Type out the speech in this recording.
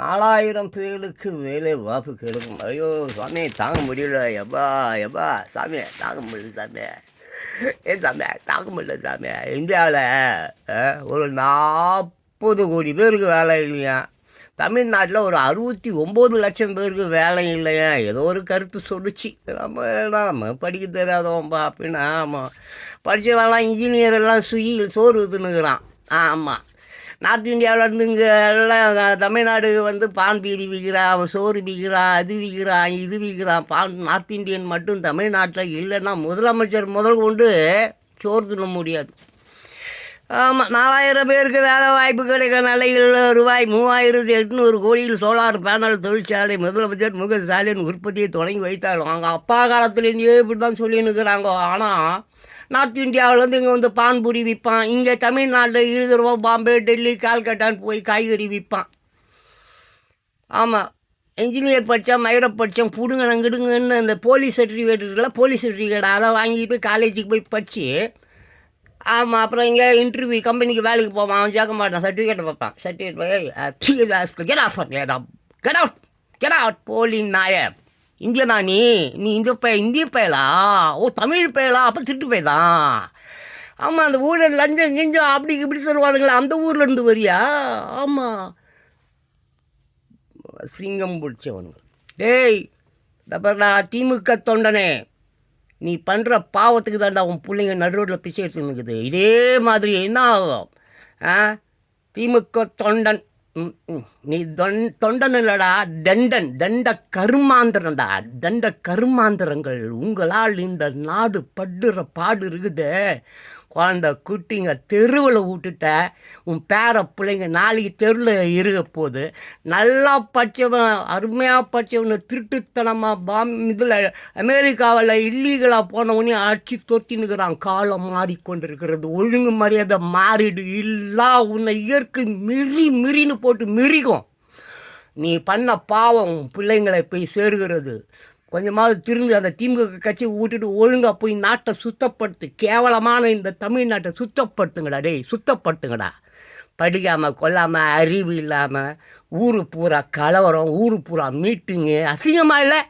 நாலாயிரம் பேருக்கு வேலை வாய்ப்பு கிடைக்கும் ஐயோ சாமி தாங்க முடியல. எப்பா எப்பா சாமி தாங்க முடியல சாமி. ஏன் சாமி தாங்க முடியல சாமி. இந்தியாவில் ஒரு நாற்பது கோடி பேருக்கு வேலை இல்லையா? தமிழ்நாட்டில் ஒரு அறுபத்தி ஒம்பது லட்சம் பேருக்கு வேலை இல்லையா? ஏதோ ஒரு கருத்து சொல்லுச்சு. நம்ம நம்ம படிக்க தெரியாதவன்பா அப்படின்னா ஆமாம் படித்தவெல்லாம் இன்ஜினியர் எல்லாம் சுயில் சோறு தின்னுக்கிறான் ஆமாம் நார்த் இந்தியாவிலேருந்து இங்கே எல்லாம் தமிழ்நாடு வந்து பான் பீடி விற்கிறான் அவன் சோறு விற்கிறான் அது விற்கிறான் இது விற்கிறான் பான் நார்த் இந்தியன் மட்டும் தமிழ்நாட்டில் இல்லைன்னா முதலமைச்சர் முதல் கொண்டு சோறு தின்ன முடியாது. ஆமாம் நாலாயிரம் பேருக்கு வேலை வாய்ப்பு கிடைக்க நிலையில் ரூபாய் மூவாயிரத்தி எட்நூறு கோடியில் சோலார் பேனல் தொழிற்சாலை முதலமைச்சர் முக ஸ்டாலின் உற்பத்தியை தொடங்கி வைத்தாலும் அவங்க அப்பா காலத்துலேருந்தே இப்படி தான் சொல்லின்னு இருக்கிறாங்க. ஆனால் நார்த் இந்தியாவிலேருந்து இங்கே வந்து பான்புரி விற்பான். இங்கே தமிழ்நாட்டில் இருக்கிறவன் பாம்பே டெல்லி கால்கட்டான்னு போய் காய்கறி விற்பான். ஆமாம் இன்ஜினியர் படித்தா மயிரை படித்தேன் புடுங்க நங்கிடுங்கன்னு அந்த போலீஸ் சர்டிஃபிகேட் இருக்குல்ல போலீஸ் சர்டிஃபிகேட் அதை வாங்கிட்டு காலேஜுக்கு போய் படித்து ஆமாம் அப்புறம் இங்கே இன்டர்வியூ கம்பெனிக்கு வேலைக்கு போவான். அவன் சேர்க்க மாட்டான். சர்டிஃபிகேட்டை பார்ப்பான் சர்டிஃபிகேட் போய் get off get out get out போலி நாயர். இந்தியனா நீ நீ இந்த பய இந்திய பயலா? ஓ தமிழ் பயலா? அப்போ திருட்டு பயதான் ஆமாம் அந்த ஊரில் லஞ்சம் கிஞ்சம் அப்படி இப்படி சொல்லுவானுங்களே அந்த ஊர்லேருந்து வரியா? ஆமாம் சிங்கம் பிடிச்சவனுங்க. டேய் டபர்டா திமுக தொண்டனே. நீ பண்ணுற பாவத்துக்கு தாண்டா உன் பிள்ளைங்க நடுரோட்டில் பிச்சை எடுத்துன்னு இருக்குது. இதே மாதிரி என்ன ஆகும்? ஆ? திமுக தொண்டன். நீ தொன் தொண்டன் இல்லடா தண்டன் தண்ட கருமாந்திரன்டா தண்ட கருமாந்திரங்கள் உங்களால் இந்த நாடு படுற பாடு இருக்குது. குழந்த குட்டிங்க தெருவில் விட்டுட்ட உன் பேர பிள்ளைங்க நாளைக்கு தெருவில் இருக்க போகுது நல்லா படித்தவன் அருமையாக படித்தவனை திருட்டுத்தனமாக பாம் இதில் அமெரிக்காவில் இல்லீகலாக போனவனையும் அடிச்சு தொத்தினுக்கிறான் காலம் மாறிக்கொண்டிருக்கிறது. ஒழுங்கு மரியாதை மாறிடு. இல்லா உன்னை இயற்கை மிரி மிரின்னு போட்டு மிரிக்கும் நீ பண்ண பாவம் உன் பிள்ளைங்களை போய் சேருகிறது. கொஞ்சமாவது திரும்பி அந்த திமுக கட்சி விட்டுட்டு ஒழுங்காக போய் நாட்டை சுத்தப்படுத்து கேவலமான இந்த தமிழ்நாட்டை சுத்தப்படுத்துங்கடா டேய் சுத்தப்படுத்துங்கடா. படிக்காமல் கொல்லாமல் அறிவு இல்லாமல் ஊரு பூரா கலவரம் ஊரு பூரா மீட்டிங்கு அசிங்கமாக இல்லை?